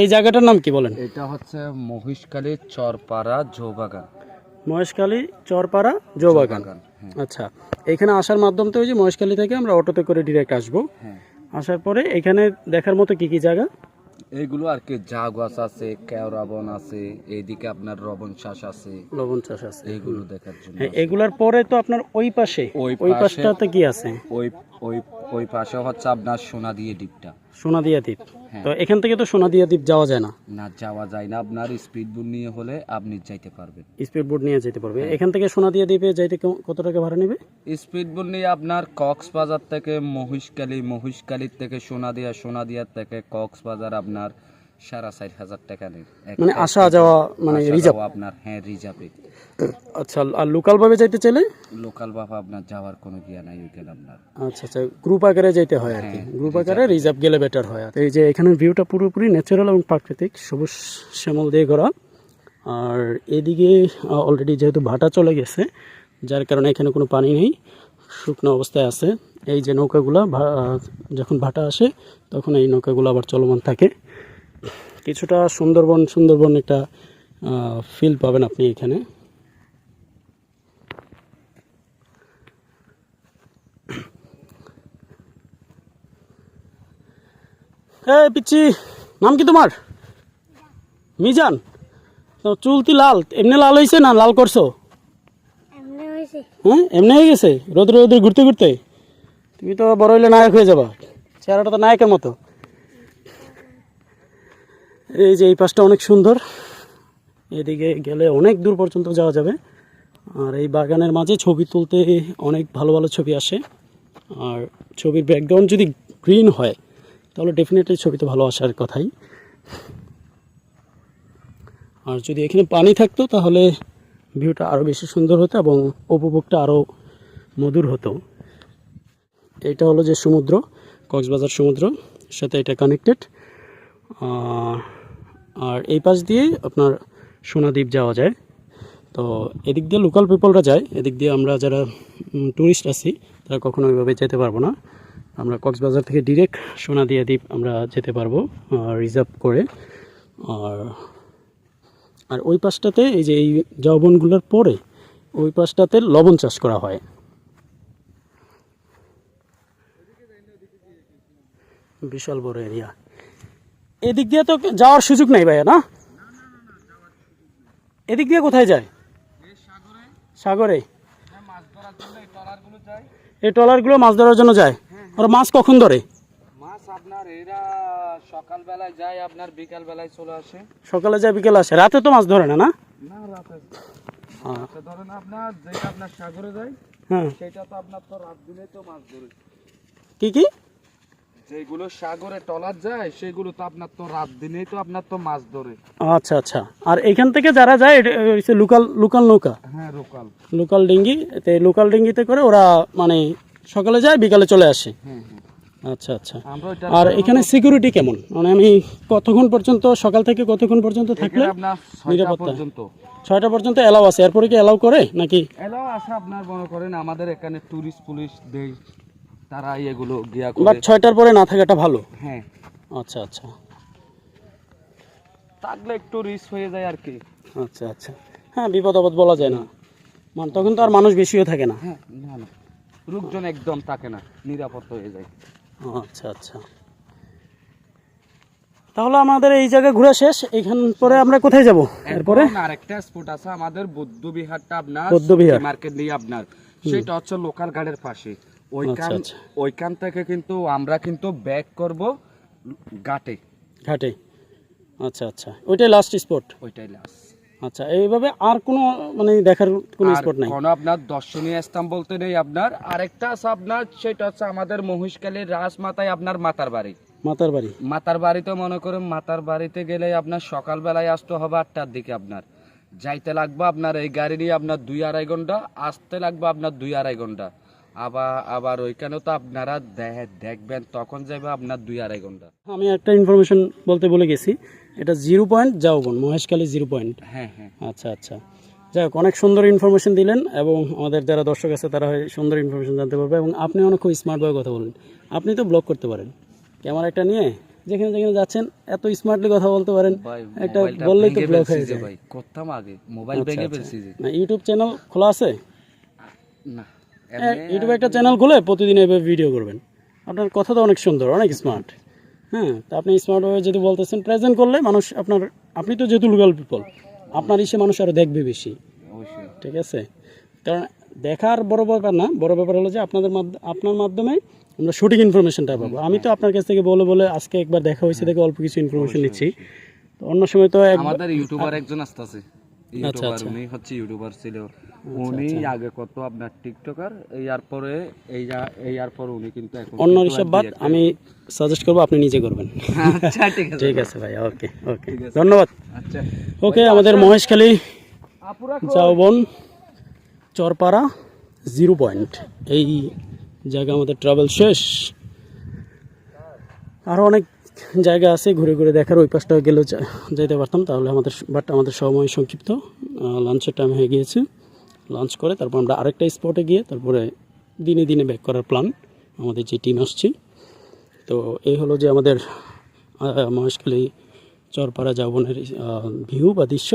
এই জায়গাটার নাম কি বলেন? এটা হচ্ছে মহিষকালী চরপাড়া জৌবাগান। মহেশখালী চরপাড়া জৌবাগান। হ্যাঁ। আচ্ছা এখানে আসার মাধ্যম তো ওই যে মহেশখালী থেকে আমরা অটোতে করে ডিরেক্ট আসব। হ্যাঁ। আসার পরে এখানে দেখার মতো কি কি জায়গা? এইগুলো আর কি যা গাছ আছে কেওড়া বন আছে এইদিকে আপনার রবণ শ্বাস আছে। লবণ চাষ আছে। এইগুলো দেখার জন্য হ্যাঁ এগুলার পরে তো আপনার ওই পাশে ওই পাশটাতে কি আছে? ওই ওই ওই পাশে হচ্ছে আপনার সোনা দিয়ে দ্বীপটা। সোনাদিয়া দ্বীপ। হ্যাঁ। তো এখান থেকে তো সোনাদিয়া দ্বীপ যাওয়া যায় না? না যাওয়া যায় না। আপনার স্পিড বোট নিয়ে হলে আপনি যাইতে পারবেন। স্পিড বোট নিয়ে যেতে পারবে। হ্যাঁ। এখান থেকে সোনাদিয়া দ্বীপে যাইতে কেমন- কত টাকা ভাড়া নেবে? স্পিড বোট নিয়ে আপনার কক্সবাজার থেকে মহিষকালী মহিষকালীর থেকে সোনাদিয়া সোনাদিয়ার থেকে কক্সবাজার আপনার সাড়ে চার হাজার টাকা নেই। মানে আসা যাওয়া মানে রিজার্ভ আপনার হ্যাঁ রিজার্ভে আচ্ছা আর লোকাল ভাবে যাইতে চাইলে? লোকাল বাবা আপনার যাওয়ার কোনো গিয়া নাই ওইখানে আপনার। আচ্ছা আচ্ছা গ্রুপ আকারে যেতে হয় আর কি। হ্যাঁ, গ্রুপ আকারে রিজার্ভ গেলে বেটার হয়। এই যে এখানের ভিউটা পুরোপুরি ন্যাচারাল এবং প্রাকৃতিক সবুজ শ্যামল দিয়ে করা আর এদিকে অলরেডি যেহেতু ভাটা চলে গেছে যার কারণে এখানে কোনো পানি নেই শুকনো অবস্থায় আছে। এই যে নৌকাগুলো যখন ভাটা আসে তখন এই নৌকাগুলো আবার চলমান থাকে। কিছুটা সুন্দরবন সুন্দরবন একটা ফিল পাবেন আপনি এখানে। হ্যাঁ পিচ্ছি নাম কি তোমার? মিজান। তো চুলতি লাল এমনি লাল হয়েছে না লাল করছ? হ্যাঁ এমনি হয়ে গেছে? রোদে রোদে ঘুরতে ঘুরতে? তুমি তো বড় হইলে নায়ক হয়ে যাবা। চেহারাটা তো নায়কের মতো। এই যে এই পাশটা অনেক সুন্দর। এদিকে গেলে অনেক দূর পর্যন্ত যাওয়া যাবে। আর এই বাগানের মাঝে ছবি তুলতে অনেক ভালো ভালো ছবি আসে। আর ছবির ব্যাকগ্রাউন্ড যদি গ্রিন হয়, তাহলে ডেফিনেটলি ছবিতে ভালো আসার কথাই। আর যদি এখানে পানি থাকতো, তাহলে ভিউটা আরও বেশি সুন্দর হতো এবং উপভোগটা আরও মধুর হতো। এটা হলো যে সমুদ্র, কক্সবাজার সমুদ্র সাথে এটা কানেক্টেড আর এই পাশ দিয়ে আপনার সোনাদ্বীপ যাওয়া যায়। তো এদিক দিয়ে লোকাল পিপলরা যায়, এদিক দিয়ে আমরা যারা ট্যুরিস্ট আছি, তারা কখনো ওইভাবে যেতে পারব না। আমরা কক্সবাজার থেকে ডিরেক্ট সোনাদিয়া দ্বীপ আমরা যেতে পারব রিজার্ভ করে। আর আর ওই পাশটাতে এই যে এই যৌবনগুলোর পরে, ওই পাশটাতে লবণ চাষ করা হয়। বিশাল বড় এরিয়া এদিক দিয়ে তো যাওয়ার সুযোগ নাই ভাইয়া না? এদিক দিয়ে কোথায় যায়? সাগরে। এই ট্রলারগুলো মাছ ধরার জন্য যায়? ওরা মাছ কখন ধরে? মাছ আপনার এরা সকাল যায় আপনার বিকাল বেলায় চলে আসে। সকালে যায় বিকেলে আসে। রাতে তো মাছ ধরে না না? না রাতে হ্যাঁ। আপনার যেটা আপনার সাগরে যায় হ্যাঁ। সেটা তো আপনার তো রাত দিনে তো মাছ ধরে। কি কি? যেগুলো সাগরে টলার যায় সেগুলো তো আপনার তো রাত দিনেই তো আপনার তো মাছ ধরে। আচ্ছা আচ্ছা। আর এখান থেকে যারা যায় লোকাল লোকাল নৌকা? হ্যাঁ লোকাল। লোকাল ডিঙ্গি তে লোকাল ডিঙ্গিতে করে ওরা মানে সকালে যায় বিকালে চলে আসে। হ্যাঁ হ্যাঁ। আচ্ছা আচ্ছা। আর এখানে সিকিউরিটি কেমন? মানে আমি কতক্ষণ পর্যন্ত সকাল থেকে কতক্ষণ পর্যন্ত থাকলে নিরাপত্তা? পর্যন্ত। ছয়টা পর্যন্ত এলাও আছে। এরপরে কি এলাও করে নাকি? এলাও আছে আপনার মনে করেন আমাদের এখানে টুরিস্ট পুলিশ দেয় তারা এগুলো গিয়া বাট ছয়টার পরে না থাকাটা ভালো? হ্যাঁ। আচ্ছা আচ্ছা। থাকলে একটু রিস্ক হয়ে যায় আর কি। আচ্ছা আচ্ছা। হ্যাঁ বিপদ আপদ বলা যায় না। মানে তখন তো আর মানুষ বেশিও থাকে না। হ্যাঁ না না। লোকজন একদম থাকে না নিরাপদ হয়ে যায়। আচ্ছা আচ্ছা। তাহলে আমাদের এই জায়গা ঘোরা শেষ। এখান পরে আমরা কোথায় যাব? এরপরে? আরেকটা স্পট আছে আমাদের বৌদ্ধ বিহারটা আপনার বৌদ্ধবিহার। মার্কেট নিয়ে আপনার। সেটা হচ্ছে লোকাল গার্ডের পাশে। ওইখান আচ্ছা, আচ্ছা। ওইখান থেকে কিন্তু আমরা কিন্তু ব্যাক করব ঘাটে। ঘাটে। আচ্ছা আচ্ছা। ওইটাই লাস্ট স্পট ওইটাই লাস্ট আচ্ছা এইভাবে আর কোনো মানে দেখার কোনো স্পট নাই? কোনো আপনার দর্শনীয় স্থান বলতে নেই আপনার। আরেকটা আছে আপনার সেটা হচ্ছে আমাদের মহিষকালীর রাজমাতায় আপনার মাতার বাড়ি। মাতার বাড়ি? মাতার বাড়িতে মনে করেন মাতার বাড়িতে গেলে আপনার সকালবেলায় আসতে হবে আটটার দিকে আপনার। যাইতে লাগবে আপনার এই গাড়ি নিয়ে আপনার দুই আড়াই ঘণ্টা আসতে লাগবে আপনার দুই আড়াই ঘণ্টা। আবার আবার ওইখানেও তো আপনারা দেখবেন তখন যাবে আপনার দুই আড়াই ঘণ্টা। আমি একটা ইনফরমেশন বলতে বলে গেছি। এটা জিরো পয়েন্ট যাওবন মহেশখালী জিরো পয়েন্ট হ্যাঁ হ্যাঁ। আচ্ছা আচ্ছা। যাই হোক অনেক সুন্দর ইনফরমেশন দিলেন এবং আমাদের যারা দর্শক আছে তারা হয় সুন্দর ইনফরমেশন জানতে পারবে এবং আপনি অনেক খুব স্মার্টভাবে কথা বলেন আপনি তো ব্লগ করতে পারেন। ক্যামেরা একটা নিয়ে যেখানে যেখানে যাচ্ছেন এত স্মার্টলি কথা বলতে পারেন। একটা বললেই তো ফেলছি হয়ে যায়। ভাই করতাম আগে? মোবাইল আচ্ছা, আচ্ছা। না ইউটিউব চ্যানেল খোলা আছে? না। ইউটিউবে একটা চ্যানেল খুলে প্রতিদিন এভাবে ভিডিও করবেন। আপনার কথা তো অনেক সুন্দর অনেক স্মার্ট হ্যাঁ তা আপনি স্মার্টভাবে যদি বলতেছেন প্রেজেন্ট করলে মানুষ আপনার আপনি তো যেহেতু লোকাল পিপল আপনার ইসে মানুষ আরও দেখবে বেশি। ঠিক আছে? কারণ দেখার বড় ব্যাপার না বড় ব্যাপার হলো যে আপনাদের আপনার মাধ্যমে আমরা সঠিক ইনফরমেশনটা পাবো। আমি তো আপনার কাছ থেকে বলে বলে আজকে একবার দেখা হয়েছে দেখে অল্প কিছু ইনফরমেশন নিচ্ছি। তো অন্য সময় তো আমাদের ইউটিউবার একজন আসতেছে ইউটিউবার আচ্ছা। উনি হচ্ছে ইউটিউবার ছিল। উনি আগে কত আপনার টিকটকার এই আর পরে এই আর পরে উনি কিন্তু এখন অন্য হিসাব বাদ আমি সাজেস্ট করব আপনি নিজে করবেন। আচ্ছা ঠিক আছে ঠিক আছে ভাই ওকে ওকে ধন্যবাদ। আচ্ছা। ওকে আমাদের মহেশখালী চাউবন চরপাড়া জিরো পয়েন্ট এই জায়গা আমাদের ট্রাভেল শেষ। আরও অনেক জায়গা আছে, ঘুরে ঘুরে দেখার ওই পাশটা গেলেও যেতে পারতাম। তাহলে আমাদের বাট আমাদের সময় সংক্ষিপ্ত। লাঞ্চের টাইম হয়ে গিয়েছে। লাঞ্চ করে তারপর আমরা আরেকটা স্পটে গিয়ে তারপরে দিনে দিনে ব্যাক করার প্ল্যান আমাদের যে টিম আসছি। তো এই হলো যে আমাদের মহেশখালী চরপাড়া যাবনের ভিউ বা দৃশ্য।